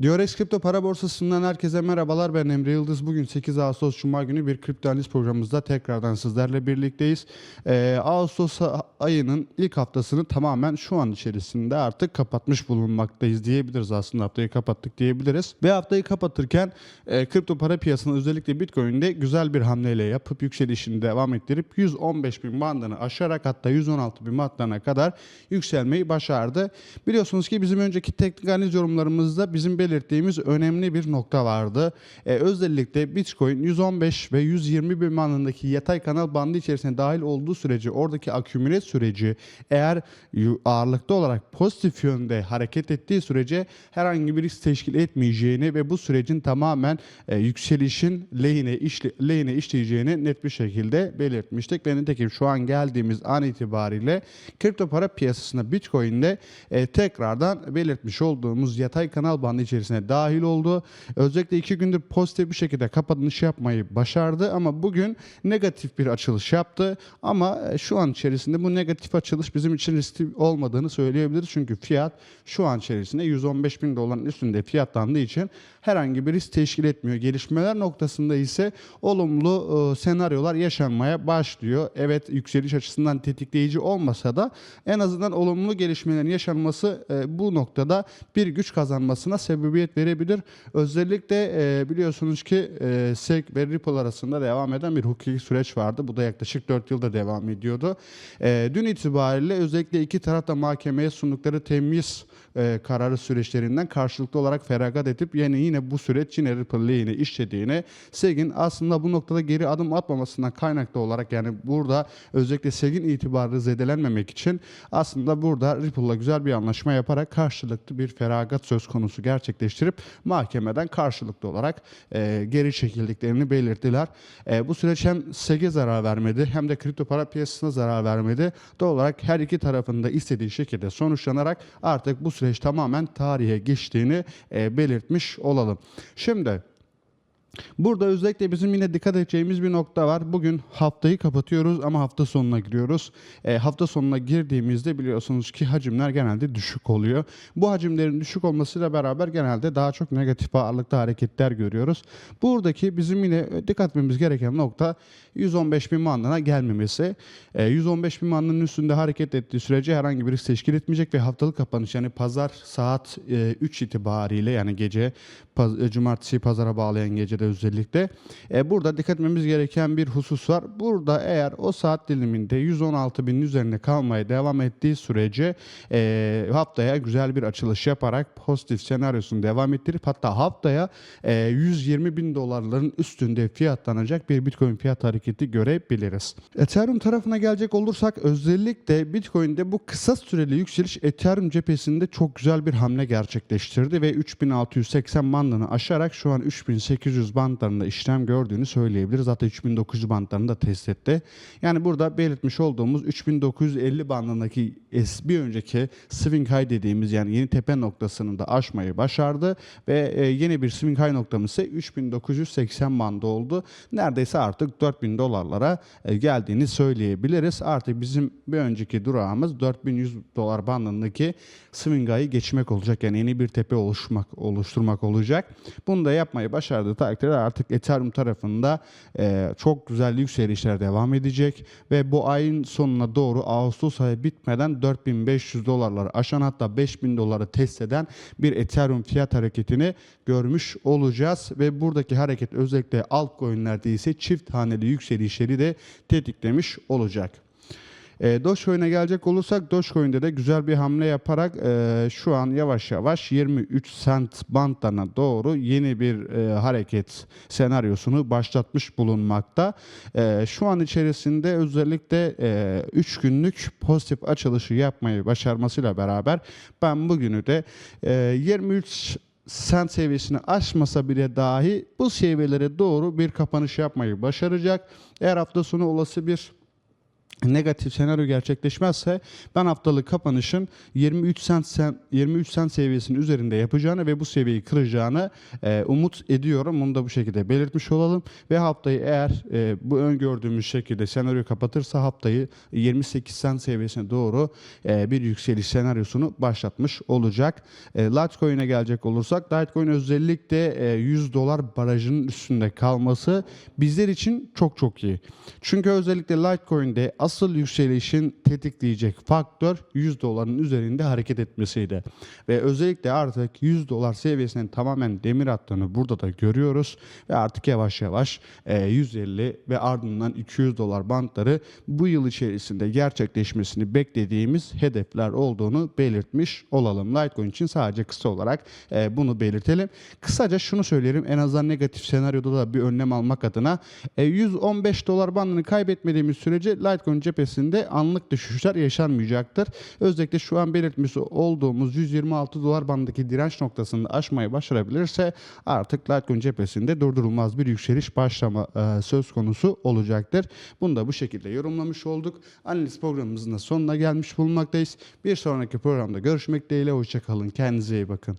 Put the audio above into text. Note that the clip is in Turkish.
Diyorex Kripto Para Borsası'ndan herkese merhabalar. Ben Emre Yıldız. Bugün 8 Ağustos Cuma günü bir kripto analiz programımızda tekrardan sizlerle birlikteyiz. Ee, Ağustos ayının ilk haftasını tamamen şu an içerisinde artık kapatmış bulunmaktayız diyebiliriz. Aslında haftayı kapattık diyebiliriz. Ve haftayı kapatırken e, kripto para piyasasında özellikle Bitcoin'de güzel bir hamleyle yapıp yükselişini devam ettirip 115 bin bandını aşarak hatta 116 bin bandlarına kadar yükselmeyi başardı. Biliyorsunuz ki bizim önceki teknik analiz yorumlarımızda bizim belirttiğimiz önemli bir nokta vardı. Ee, özellikle Bitcoin 115 ve 120 bin bandındaki yatay kanal bandı içerisine dahil olduğu sürece oradaki akümüle süreci eğer ağırlıklı olarak pozitif yönde hareket ettiği sürece herhangi bir risk teşkil etmeyeceğini ve bu sürecin tamamen e, yükselişin lehine, işle, lehine işleyeceğini net bir şekilde belirtmiştik. Ve nitekim şu an geldiğimiz an itibariyle kripto para piyasasında Bitcoin'de e, tekrardan belirtmiş olduğumuz yatay kanal bandı içerisine dahil oldu. Özellikle iki gündür pozitif bir şekilde kapanış yapmayı başardı ama bugün negatif bir açılış yaptı. Ama e, şu an içerisinde bu negatif açılış bizim için riskli olmadığını söyleyebiliriz. Çünkü fiyat şu an içerisinde 115 bin doların üstünde fiyatlandığı için herhangi bir risk teşkil etmiyor. Gelişmeler noktasında ise olumlu e, senaryolar yaşanmaya başlıyor. Evet yükseliş açısından tetikleyici olmasa da en azından olumlu gelişmelerin yaşanması e, bu noktada bir güç kazanmasına sebebiyet verebilir. Özellikle e, biliyorsunuz ki e, SEC ve Ripple arasında devam eden bir hukuki süreç vardı. Bu da yaklaşık 4 yılda devam ediyordu. E, dün itibariyle özellikle iki taraf da mahkemeye sundukları temiz e, kararı süreçlerinden karşılıklı olarak feragat edip yani yine bu süreç yine Ripple lehine işlediğini SEC'in aslında bu noktada geri adım atmamasından kaynaklı olarak yani burada özellikle SEC'in itibarı zedelenmemek için aslında burada Ripple'la güzel bir anlaşma yaparak karşılıklı bir feragat söz konusu gerçekleştirip mahkemeden karşılıklı olarak e, geri çekildiklerini belirttiler. E, bu süreç hem SEC'e zarar vermedi hem de kripto para piyasasına zarar vermedi. Doğal olarak her iki tarafında istediği şekilde sonuçlanarak artık bu süreç tamamen tarihe geçtiğini e, belirtmiş olalım. Şimdi Burada özellikle bizim yine dikkat edeceğimiz bir nokta var. Bugün haftayı kapatıyoruz ama hafta sonuna giriyoruz. E, hafta sonuna girdiğimizde biliyorsunuz ki hacimler genelde düşük oluyor. Bu hacimlerin düşük olmasıyla beraber genelde daha çok negatif ağırlıkta hareketler görüyoruz. Buradaki bizim yine dikkat etmemiz gereken nokta 115 bin bandına gelmemesi. E, 115 bin bandının üstünde hareket ettiği sürece herhangi bir risk teşkil etmeyecek ve haftalık kapanış yani pazar saat e, 3 itibariyle yani gece paz- cumartesi pazara bağlayan gecede özellikle e, burada dikkat etmemiz gereken bir husus var. Burada eğer o saat diliminde 116 binin üzerinde kalmaya devam ettiği sürece e, haftaya güzel bir açılış yaparak pozitif senaryosunu devam ettirip hatta haftaya e, 120 bin dolarların üstünde fiyatlanacak bir Bitcoin fiyat hareketi görebiliriz. Ethereum tarafına gelecek olursak özellikle Bitcoin'de bu kısa süreli yükseliş Ethereum cephesinde çok güzel bir hamle gerçekleştirdi ve 3680 bandını aşarak şu an 3800 bandlarında işlem gördüğünü söyleyebiliriz. Hatta 3900 bandlarını da test etti. Yani burada belirtmiş olduğumuz 3950 bandındaki bir önceki swing high dediğimiz yani yeni tepe noktasını da aşmayı başardı ve e, yeni bir swing high noktamız ise 3980 bandı oldu. Neredeyse artık 4000 dolarlara e, geldiğini söyleyebiliriz. Artık bizim bir önceki durağımız 4100 dolar bandındaki swing high'ı geçmek olacak. Yani yeni bir tepe oluşmak oluşturmak olacak. Bunu da yapmayı başardığı takdirde artık Ethereum tarafında e, çok güzel yükselişler devam edecek ve bu ayın sonuna doğru Ağustos ayı bitmeden 4500 dolarları aşan hatta 5000 doları test eden bir Ethereum fiyat hareketini görmüş olacağız ve buradaki hareket özellikle altcoin'lerde ise çift haneli yükselişleri de tetiklemiş olacak. E, Dogecoin'e gelecek olursak Dogecoin'de de güzel bir hamle yaparak e, şu an yavaş yavaş 23 cent bantlarına doğru yeni bir e, hareket senaryosunu başlatmış bulunmakta. E, şu an içerisinde özellikle 3 günlük pozitif açılışı yapmayı başarmasıyla beraber ben bugünü de e, 23 sent seviyesini aşmasa bile dahi bu seviyelere doğru bir kapanış yapmayı başaracak. Eğer hafta sonu olası bir negatif senaryo gerçekleşmezse ben haftalık kapanışın 23 sent sen, 23 sent seviyesinin üzerinde yapacağını ve bu seviyeyi kıracağını e, umut ediyorum. Bunu da bu şekilde belirtmiş olalım ve haftayı eğer e, bu öngördüğümüz şekilde senaryo kapatırsa haftayı 28 sent seviyesine doğru e, bir yükseliş senaryosunu başlatmış olacak. E, Litecoin'e gelecek olursak Litecoin özellikle e, 100 dolar barajının üstünde kalması bizler için çok çok iyi. Çünkü özellikle Litecoin'de asıl yükselişin tetikleyecek faktör 100 doların üzerinde hareket etmesiydi. Ve özellikle artık 100 dolar seviyesinin tamamen demir attığını burada da görüyoruz. Ve artık yavaş yavaş e, 150 ve ardından 200 dolar bantları bu yıl içerisinde gerçekleşmesini beklediğimiz hedefler olduğunu belirtmiş olalım. Litecoin için sadece kısa olarak e, bunu belirtelim. Kısaca şunu söylerim en azından negatif senaryoda da bir önlem almak adına e, 115 dolar bandını kaybetmediğimiz sürece Litecoin cephesinde anlık düşüşler yaşanmayacaktır. Özellikle şu an belirtmiş olduğumuz 126 dolar bandındaki direnç noktasını aşmayı başarabilirse artık Litecoin cephesinde durdurulmaz bir yükseliş başlama e, söz konusu olacaktır. Bunu da bu şekilde yorumlamış olduk. Analiz programımızın da sonuna gelmiş bulunmaktayız. Bir sonraki programda görüşmek dileğiyle. Hoşçakalın. Kendinize iyi bakın.